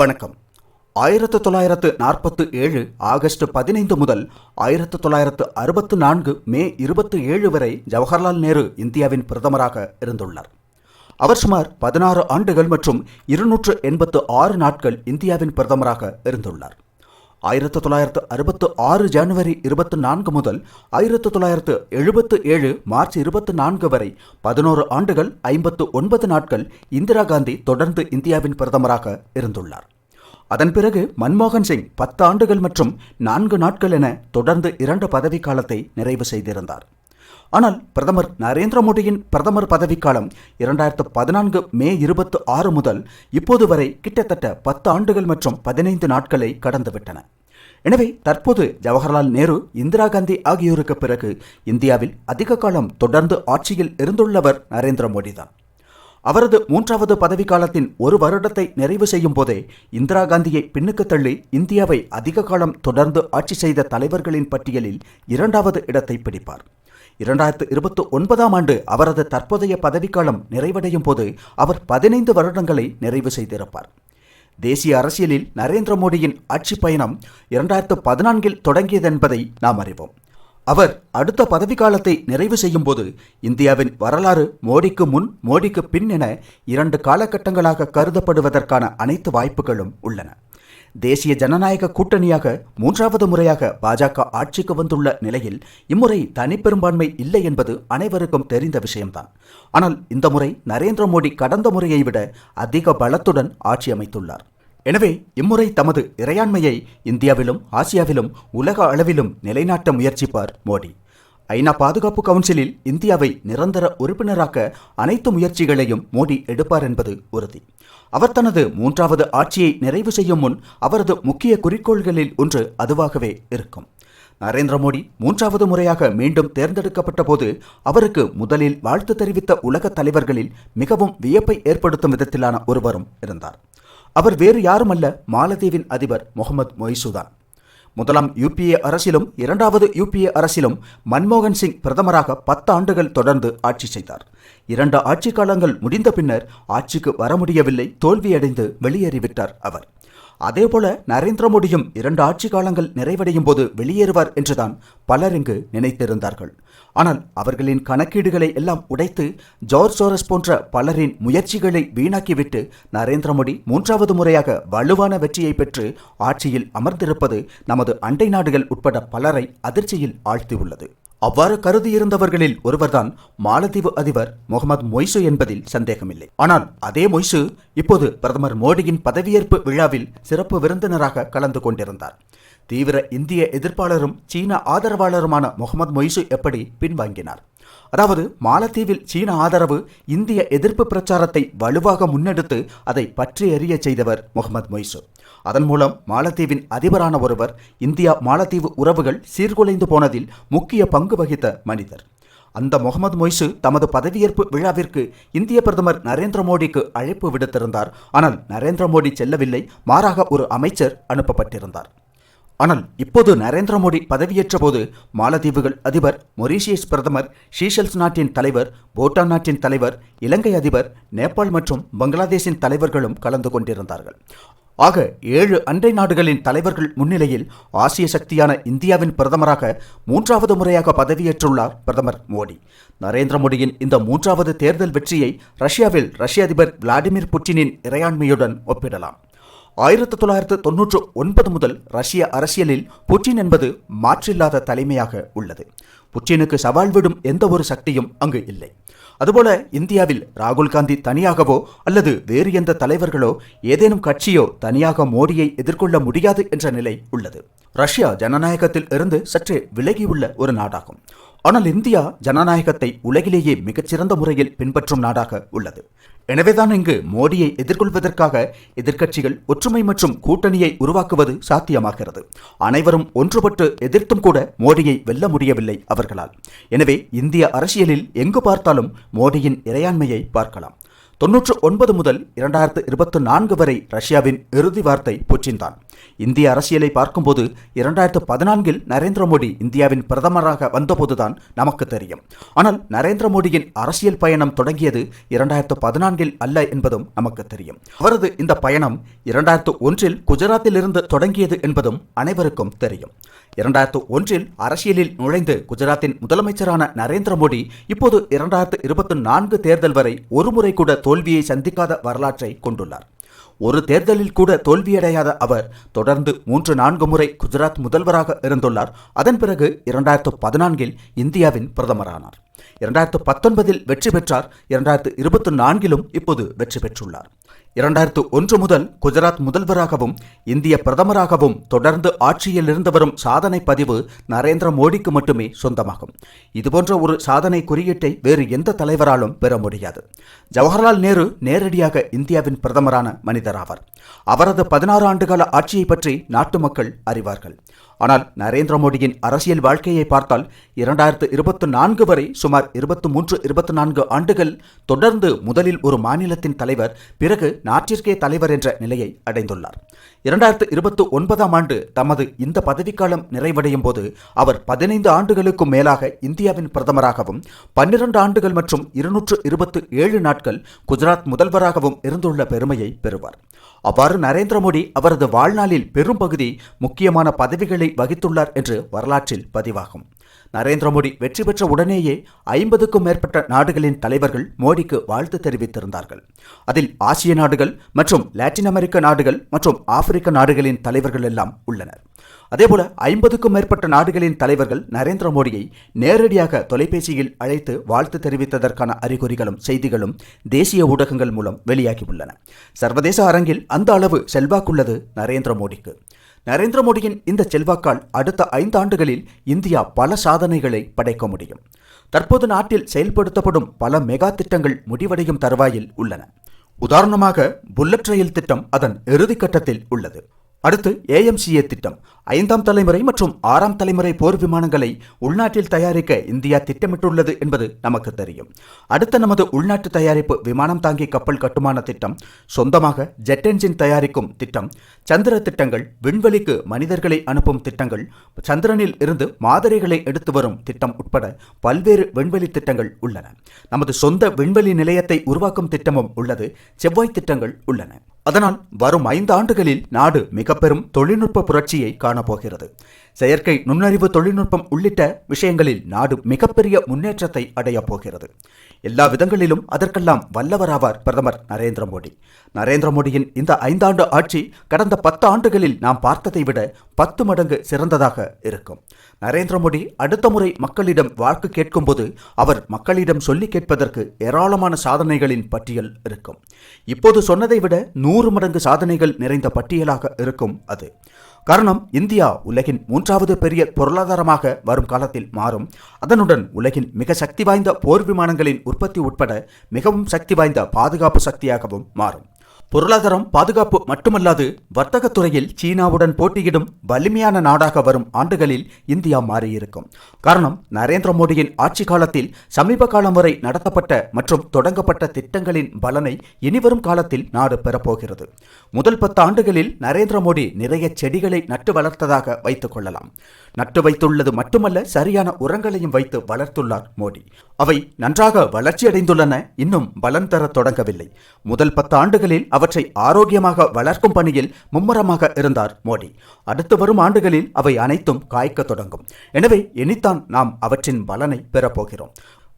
வணக்கம். ஆயிரத்து தொள்ளாயிரத்து நாற்பத்து ஏழு ஆகஸ்ட் பதினைந்து முதல் ஆயிரத்து தொள்ளாயிரத்து அறுபத்து நான்கு மே இருபத்தி ஏழு வரை ஜவஹர்லால் நேரு இந்தியாவின் பிரதமராக இருந்துள்ளார். அவர் சுமார் பதினாறு ஆண்டுகள் மற்றும் இருநூற்று எண்பத்து ஆறு நாட்கள் இந்தியாவின் பிரதமராக இருந்துள்ளார். ஆயிரத்து தொள்ளாயிரத்து அறுபத்து ஆறு ஜனவரி இருபத்தி நான்கு முதல் ஆயிரத்து தொள்ளாயிரத்து எழுபத்து ஏழு மார்ச் இருபத்தி நான்கு வரை பதினோரு ஆண்டுகள் ஐம்பத்து ஒன்பது நாட்கள் இந்திரா காந்தி தொடர்ந்து இந்தியாவின் பிரதமராக இருந்துள்ளார். அதன் பிறகு மன்மோகன் சிங் பத்து ஆண்டுகள் மற்றும் நான்கு நாட்கள் என தொடர்ந்து இரண்டு பதவிக்காலத்தை நிறைவு செய்திருந்தார். ஆனால் பிரதமர் நரேந்திர மோடியின் பிரதமர் பதவிக்காலம் இரண்டாயிரத்து பதினான்கு மே இருபத்து ஆறு முதல் இப்போது வரை கிட்டத்தட்ட பத்து ஆண்டுகள் மற்றும் பதினைந்து நாட்களை கடந்துவிட்டன. எனவே தற்போது ஜவஹர்லால் நேரு இந்திரா காந்தி ஆகியோருக்கு பிறகு இந்தியாவில் அதிக காலம் தொடர்ந்து ஆட்சியில் இருந்துள்ளவர் நரேந்திர மோடிதான். அவரது மூன்றாவது பதவிக்காலத்தின் ஒரு வருடத்தை நிறைவு செய்யும் போதே இந்திரா காந்தியை பின்னுக்கு தள்ளி இந்தியாவை அதிக காலம் தொடர்ந்து ஆட்சி செய்த தலைவர்களின் பட்டியலில் இரண்டாவது இடத்தை பிடிப்பார். இரண்டாயிரத்து இருபத்தி ஒன்பதாம் ஆண்டு அவரது தற்போதைய பதவிக்காலம் நிறைவடையும் போது அவர் பதினைந்து வருடங்களை நிறைவு செய்திருப்பார். தேசிய அரசியலில் நரேந்திர மோடியின் ஆட்சி பயணம் இரண்டாயிரத்து பதினான்கில் தொடங்கியதென்பதை நாம் அறிவோம். அவர் அடுத்த பதவிக்காலத்தை நிறைவு செய்யும் போது இந்தியாவின் வரலாறு மோடிக்கு முன் மோடிக்கு பின் என இரண்டு காலகட்டங்களாக கருதப்படுவதற்கான அனைத்து வாய்ப்புகளும் உள்ளன. தேசிய ஜனநாயக கூட்டணியாக மூன்றாவது முறையாக பாஜக ஆட்சிக்கு வந்துள்ள நிலையில் இம்முறை தனிப்பெரும்பான்மை இல்லை என்பது அனைவருக்கும் தெரிந்த விஷயம்தான். ஆனால் இந்த முறை நரேந்திர மோடி கடந்த முறையை விட அதிக பலத்துடன் ஆட்சி அமைத்துள்ளார். எனவே இம்முறை தமது இறையாண்மையை இந்தியாவிலும் ஆசியாவிலும் உலக அளவிலும் நிலைநாட்ட முயற்சிப்பார் மோடி. ஐநா பாதுகாப்பு கவுன்சிலில் இந்தியாவை நிரந்தர உறுப்பினராக்க அனைத்து முயற்சிகளையும் மோடி எடுப்பார் என்பது உறுதி. அவர் தனது மூன்றாவது ஆட்சியை நிறைவு செய்யும் முன் அவரது முக்கிய குறிக்கோள்களில் ஒன்று அதுவாகவே இருக்கும். நரேந்திர மோடி மூன்றாவது முறையாக மீண்டும் தேர்ந்தெடுக்கப்பட்ட போது அவருக்கு முதலில் வாழ்த்து தெரிவித்த உலக தலைவர்களில் மிகவும் வியப்பை ஏற்படுத்தும் விதத்திலான ஒருவரும் இருந்தார். அவர் வேறு யாருமல்ல மாலத்தீவின் அதிபர் முகமது மொய்சுதான். முதலாம் யூபிஏ அரசிலும் இரண்டாவது யூபிஏ அரசிலும் மன்மோகன் சிங் பிரதமராக பத்து ஆண்டுகள் தொடர்ந்து ஆட்சி செய்தார். இரண்டு ஆட்சி காலங்கள் முடிந்த பின்னர் ஆட்சிக்கு வர முடியவில்லை தோல்வியடைந்து வெளியேறிவிட்டார் அவர். அதேபோல நரேந்திர மோடியும் இரண்டு ஆட்சி காலங்கள் நிறைவடையும் போது வெளியேறுவார் என்றுதான் பலர் இங்கு நினைத்திருந்தார்கள். ஆனால் அவர்களின் கணக்கீடுகளை எல்லாம் உடைத்து ஜார்ஜ் சோரஸ் போன்ற பலரின் முயற்சிகளை வீணாக்கிவிட்டு நரேந்திர மோடி மூன்றாவது முறையாக வலுவான வெற்றியை பெற்று ஆட்சியில் அமர்ந்திருப்பது நமது அண்டை நாடுகள் உட்பட பலரை அதிர்ச்சியில் ஆழ்த்தியுள்ளது. அவ்வாறு கருதியிருந்தவர்களில் ஒருவர்தான் மாலத்தீவு அதிபர் முகமது மொய்சு என்பதில் சந்தேகமில்லை. ஆனால் அதே மொய்சு இப்போது பிரதமர் மோடியின் பதவியேற்பு விழாவில் சிறப்பு விருந்தினராக கலந்து கொண்டிருந்தார். தீவிர இந்திய எதிர்ப்பாளரும் சீன ஆதரவாளருமான முகமது மொய்சு எப்படி பின்வாங்கினார்? அதாவது மாலத்தீவில் சீன ஆதரவு இந்திய எதிர்ப்பு பிரச்சாரத்தை வலுவாக முன்னெடுத்து அதை பற்றி எறிய செய்தவர் முகமது மொய்சு. அதன் மூலம் மாலத்தீவின் அதிபரான ஒருவர் இந்தியா மாலத்தீவு உறவுகள் சீர்குலைந்து போனதில் முக்கிய பங்கு வகித்த மனிதர். அந்த முகமது மொய்சு தமது பதவியேற்பு விழாவிற்கு இந்திய பிரதமர் நரேந்திர மோடிக்கு அழைப்பு விடுத்திருந்தார். ஆனால் நரேந்திர மோடி செல்லவில்லை மாறாக ஒரு அமைச்சர் அனுப்பப்பட்டிருந்தார். ஆனால் இப்போது நரேந்திர மோடி பதவியேற்ற போது மாலத்தீவுகள் அதிபர் மொரீஷியஸ் பிரதமர் ஷீஷல்ஸ் நாட்டின் தலைவர் பூட்டான் நாட்டின் தலைவர் இலங்கை அதிபர் நேபாள் மற்றும் பங்களாதேஷின் தலைவர்களும் கலந்து கொண்டிருந்தார்கள். ஆக ஏழு அண்டை நாடுகளின் தலைவர்கள் முன்னிலையில் ஆசிய சக்தியான இந்தியாவின் பிரதமராக மூன்றாவது முறையாக பதவியேற்றுள்ளார் பிரதமர் மோடி. நரேந்திர மோடியின் இந்த மூன்றாவது தேர்தல் வெற்றியை ரஷ்யாவில் ரஷ்ய அதிபர் விளாடிமிர் புட்டினின் இறையாண்மையுடன் ஒப்பிடலாம். ஆயிரத்தி தொள்ளாயிரத்து தொன்னூற்று ஒன்பது முதல் ரஷ்ய அரசியலில் புட்டின் என்பது மாற்றில்லாத தலைமையாக உள்ளது. புட்டினுக்கு சவால் விடும் எந்த ஒரு சக்தியும் அங்கு இல்லை. அதுபோல இந்தியாவில் ராகுல் காந்தி தனியாகவோ அல்லது வேறு எந்த தலைவர்களோ ஏதேனும் கட்சியோ தனியாக மோடியை எதிர்கொள்ள முடியாது என்ற நிலை உள்ளது. ரஷ்யா ஜனநாயகத்தில் இருந்து சற்றே விலகியுள்ள ஒரு நாடாகும். ஆனால் இந்தியா ஜனநாயகத்தை உலகிலேயே மிகச்சிறந்த முறையில் பின்பற்றும் நாடாக உள்ளது. எனவேதான் இங்கு மோடியை எதிர்கொள்வதற்காக எதிர்க்கட்சிகள் ஒற்றுமை மற்றும் கூட்டணியை உருவாக்குவது சாத்தியமாகிறது. அனைவரும் ஒன்றுபட்டு எதிர்த்தும் கூட மோடியை வெல்ல முடியவில்லை அவர்களால். எனவே இந்திய அரசியலில் எங்கு பார்த்தாலும் மோடியின் இறையாண்மையை பார்க்கலாம். தொன்னூற்று ஒன்பது முதல் இரண்டாயிரத்து இருபத்தி நான்கு வரை ரஷ்யாவின் இறுதி வார்த்தை புச்சின் தான். இந்திய அரசியலை பார்க்கும்போது இரண்டாயிரத்து பதினான்கில் நரேந்திர மோடி இந்தியாவின் பிரதமராக வந்தபோதுதான் நமக்கு தெரியும். ஆனால் நரேந்திர மோடியின் அரசியல் பயணம் தொடங்கியது இரண்டாயிரத்து பதினான்கில் அல்ல என்பதும் நமக்கு தெரியும். அவரது இந்த பயணம் இரண்டாயிரத்து ஒன்றில் குஜராத்தில் இருந்து தொடங்கியது என்பதும் அனைவருக்கும் தெரியும். இரண்டாயிரத்து ஒன்றில் அரசியலில் நுழைந்து குஜராத்தின் முதலமைச்சரான நரேந்திர மோடி இப்போது இரண்டாயிரத்து இருபத்தி நான்கு தேர்தல் வரை ஒருமுறை கூட தோல்வியை சந்திக்காத வரலாற்றை கொண்டுள்ளார். ஒரு தேர்தலில் கூட தோல்வியடையாத அவர் தொடர்ந்து மூன்று நான்கு முறை குஜராத் முதல்வராக இருந்துள்ளார். அதன் பிறகு இரண்டாயிரத்து பதினான்கில் இந்தியாவின் பிரதமரானார். இரண்டாயிரத்து பத்தொன்பதில் வெற்றி பெற்றார். இரண்டாயிரத்து இருபத்தி நான்கிலும் இப்போது வெற்றி பெற்றுள்ளார். இரண்டாயிரத்து ஒன்று முதல் குஜராத் முதல்வராகவும் இந்திய பிரதமராகவும் தொடர்ந்து ஆட்சியில் இருந்து வரும் சாதனை பதிவு நரேந்திர மோடிக்கு மட்டுமே சொந்தமாகும். இதுபோன்ற ஒரு சாதனை குறியீட்டை வேறு எந்த தலைவராலும் பெற முடியாது. ஜவஹர்லால் நேரு நேரடியாக இந்தியாவின் பிரதமரான மனிதராவார் அவரது பதினாறு ஆண்டுகால ஆட்சியை பற்றி நாட்டு மக்கள் அறிவார்கள். ஆனால் நரேந்திர மோடியின் அரசியல் வாழ்க்கையை பார்த்தால் இரண்டாயிரத்து இருபத்தி நான்கு வரை சுமார் இருபத்தி மூன்று இருபத்தி நான்கு ஆண்டுகள் தொடர்ந்து முதலில் ஒரு மாநிலத்தின் தலைவர் பிறகு நாட்டிற்கே தலைவர் என்ற நிலையை அடைந்துள்ளார். இரண்டாயிரத்து இருபத்தி ஒன்பதாம் ஆண்டு தமது இந்த பதவிக்காலம் நிறைவடையும் போது அவர் பதினைந்து ஆண்டுகளுக்கும் மேலாக இந்தியாவின் பிரதமராகவும் பன்னிரண்டு ஆண்டுகள் மற்றும் இருநூற்று இருபத்து ஏழு நாட்கள் குஜராத் முதல்வராகவும் இருந்துள்ள பெருமையை பெறுவார். அவ்வாறு நரேந்திர மோடி அவரது வாழ்நாளில் பெரும் பகுதி முக்கியமான பதவிகளை வகித்துள்ளார் என்று வரலாற்றில் பதிவாகும். நரேந்திர மோடி வெற்றி பெற்ற உடனேயே ஐம்பதுக்கும் மேற்பட்ட நாடுகளின் தலைவர்கள் மோடிக்கு வாழ்த்து தெரிவித்திருந்தார்கள். அதில் ஆசிய நாடுகள் மற்றும் லாட்டின் அமெரிக்க நாடுகள் மற்றும் ஆப்பிரிக்க நாடுகளின் தலைவர்கள் எல்லாம் உள்ளனர். அதேபோல ஐம்பதுக்கும் மேற்பட்ட நாடுகளின் தலைவர்கள் நரேந்திர மோடியை நேரடியாக தொலைபேசியில் அழைத்து வாழ்த்து தெரிவித்ததற்கான அறிகுறிகளும் செய்திகளும் தேசிய ஊடகங்கள் மூலம் வெளியாகியுள்ளன. சர்வதேச அரங்கில் அந்த அளவு செல்வாக்குள்ளது நரேந்திர மோடிக்கு. நரேந்திர மோடியின் இந்த செல்வாக்கால் அடுத்த ஐந்து ஆண்டுகளில் இந்தியா பல சாதனைகளை படைக்க முடியும். தற்போது நாட்டில் செயல்படுத்தப்படும் பல மெகா திட்டங்கள் முடிவடையும் தருவாயில் உள்ளன. உதாரணமாக புல்லட் ரயில் திட்டம் அதன் இறுதிக்கட்டத்தில் உள்ளது. அடுத்து ஏஎம்சிஏ திட்டம். ஐந்தாம் தலைமுறை மற்றும் ஆறாம் தலைமுறை போர் விமானங்களை உள்நாட்டில் தயாரிக்க இந்தியா திட்டமிட்டுள்ளது என்பது நமக்கு தெரியும். அடுத்த நமது உள்நாட்டு தயாரிப்பு விமானம் தாங்கி கப்பல் கட்டுமான திட்டம் சொந்தமாக ஜெட் என்ஜின் தயாரிக்கும் திட்டம் சந்திர திட்டங்கள் விண்வெளிக்கு மனிதர்களை அனுப்பும் திட்டங்கள் சந்திரனில் இருந்து மாதிரிகளை எடுத்து வரும் திட்டம் உட்பட பல்வேறு விண்வெளி திட்டங்கள் உள்ளன. நமது சொந்த விண்வெளி நிலையத்தை உருவாக்கும் திட்டமும் உள்ளது செவ்வாய் திட்டங்கள் உள்ளன. அதனால் வரும் ஐந்து ஆண்டுகளில் நாடு மிக பெரும் தொழில்நுட்ப புரட்சியை காணப்போகிறது. செயற்கை நுண்ணறிவு தொழில்நுட்பம் உள்ளிட்ட விஷயங்களில் நாடு மிகப்பெரிய முன்னேற்றத்தை அடையப் போகிறது. எல்லா விதங்களிலும் அதற்கெல்லாம் வல்லவராவார் பிரதமர் நரேந்திர மோடி. நரேந்திர மோடியின் இந்த ஐந்தாண்டு ஆட்சி கடந்த பத்து ஆண்டுகளில் நாம் பார்த்ததை விட பத்து மடங்கு சிறந்ததாக இருக்கும். நரேந்திர மோடி அடுத்த முறை மக்களிடம் வாக்கு கேட்கும்போது அவர் மக்களிடம் சொல்லி கேட்பதற்கு ஏராளமான சாதனைகளின் பட்டியல் இருக்கும். இப்போது சொன்னதை விட நூறு மடங்கு சாதனைகள் நிறைந்த பட்டியலாக இருக்கும் அது. காரணம் இந்தியா உலகின் மூன்றாவது பெரிய பொருளாதாரமாக வரும் காலத்தில் மாறும். அதனுடன் உலகின் மிக சக்தி வாய்ந்த போர் விமானங்களின் உற்பத்தி உட்பட மிகவும் சக்தி வாய்ந்த பாதுகாப்பு சக்தியாகவும் மாறும். பொருளாதாரம் பாதுகாப்பு மட்டுமல்லாது வர்த்தகத்துறையில் சீனாவுடன் போட்டியிடும் வலிமையான நாடாக வரும் ஆண்டுகளில் இந்தியா மாறியிருக்கும். காரணம் நரேந்திர மோடியின் ஆட்சி காலத்தில் சமீப காலம் வரை நடத்தப்பட்ட மற்றும் தொடங்கப்பட்ட திட்டங்களின் பலனை இனிவரும் காலத்தில் நாடு பெறப்போகிறது. முதல் பத்து ஆண்டுகளில் நரேந்திர மோடி நிறைய செடிகளை நட்டு வளர்த்ததாக வைத்துக் கொள்ளலாம். நட்டு வைத்துள்ளது மட்டுமல்ல சரியான உரங்களையும் வைத்து வளர்த்துள்ளார் மோடி. அவை நன்றாக வளர்ச்சியடைந்துள்ளன இன்னும் பலன் தர தொடங்கவில்லை. முதல் பத்து ஆண்டுகளில் அவற்றை ஆரோக்கியமாக வளர்க்கும் பணியில் மும்முரமாக இருந்தார் மோடி. அடுத்து வரும் ஆண்டுகளில் அவை அனைத்தும் காய்க்க தொடங்கும். எனவே இனித்தான் நாம் அவற்றின் பலனை பெறப்போகிறோம்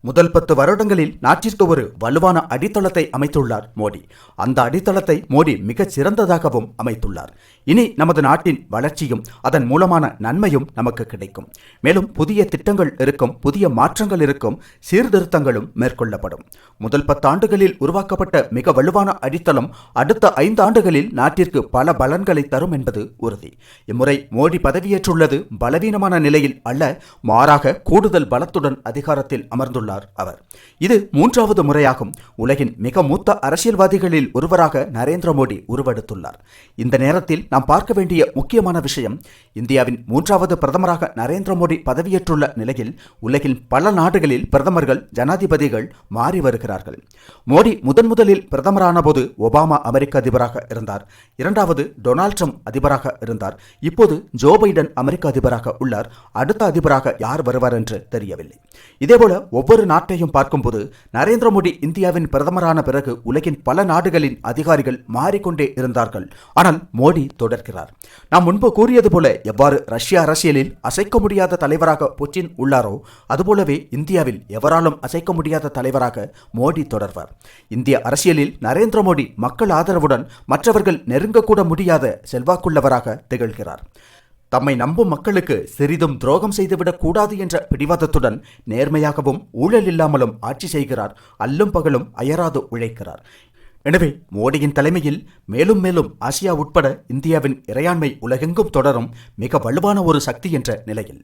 முதல் பத்து வருடங்களில் நாட்டிற்கு ஒரு வலுவான அடித்தளத்தை அமைத்துள்ளார் மோடி. அந்த அடித்தளத்தை மோடி மிகச் சிறந்ததாகவும் அமைத்துள்ளார். இனி நமது நாட்டின் வளர்ச்சியும் அதன் மூலமான நன்மையும் நமக்கு கிடைக்கும். மேலும் புதிய திட்டங்கள் இருக்கும் புதிய மாற்றங்கள் இருக்கும் சீர்திருத்தங்களும் மேற்கொள்ளப்படும். முதல் பத்து ஆண்டுகளில் உருவாக்கப்பட்ட மிக வலுவான அடித்தளம் அடுத்த ஐந்து ஆண்டுகளில் நாட்டிற்கு பல பலன்களை தரும் என்பது உறுதி. இம்முறை மோடி பதவியேற்றுள்ளது பலவீனமான நிலையில் அல்ல மாறாக கூடுதல் பலத்துடன் அதிகாரத்தில் அமர்ந்துள்ளார். தெரிவித்துள்ளார் அவர். இது மூன்றாவது முறையாகும் உலகின் மிக மூத்த அரசியல்வாதிகளில் ஒருவராக நரேந்திர மோடி உருவெடுத்துள்ளார். இந்த நேரத்தில் நாம் பார்க்க வேண்டிய முக்கியமான விஷயம் இந்தியாவின் மூன்றாவது பிரதமராக நரேந்திர மோடி பதவியேற்றுள்ள நிலையில் உலகின் பல நாடுகளில் பிரதமர்கள் ஜனாதிபதிகள் மாறி வருகிறார்கள். மோடி முதன் முதலில் பிரதமரான போது ஒபாமா அமெரிக்க அதிபராக இருந்தார். இரண்டாவது டொனால்ட் ட்ரம்ப் அதிபராக இருந்தார். இப்போது ஜோ பைடன் அமெரிக்க அதிபராக உள்ளார். அடுத்த அதிபராக யார் வருவார் என்று தெரியவில்லை. இதேபோல ஒவ்வொரு ஒவ்வொரு நாட்டையும் பார்க்கும்போது நரேந்திர மோடி இந்தியாவின் பிரதமரான பிறகு உலகின் பல நாடுகளின் அதிகாரிகள் மாறிக்கொண்டே இருந்தார்கள். ஆனால் மோடி தொடர்கிறார். நாம் முன்பு கூறியது போல எவ்வாறு ரஷ்ய அரசியலில் அசைக்க முடியாத தலைவராக புட்டின் உள்ளாரோ அதுபோலவே இந்தியாவில் எவராலும் அசைக்க முடியாத தலைவராக மோடி தொடர்வார். இந்திய அரசியலில் நரேந்திர மோடி மக்கள் ஆதரவுடன் மற்றவர்கள் நெருங்கக்கூட முடியாத செல்வாக்குள்ளவராக திகழ்கிறார். தம்மை நம்பும் மக்களுக்கு சிறிதும் துரோகம் செய்துவிடக் கூடாது என்ற பிடிவாதத்துடன் நேர்மையாகவும் ஊழல் இல்லாமலும் ஆட்சி செய்கிறார். அல்லும் பகலும் அயராது உழைக்கிறார். எனவே மோடியின் தலைமையில் மேலும் மேலும் ஆசியா உட்பட இந்தியாவின் இறையாண்மை உலகெங்கும் தொடரும் மிக வலுவான ஒரு சக்தி என்ற நிலையில்.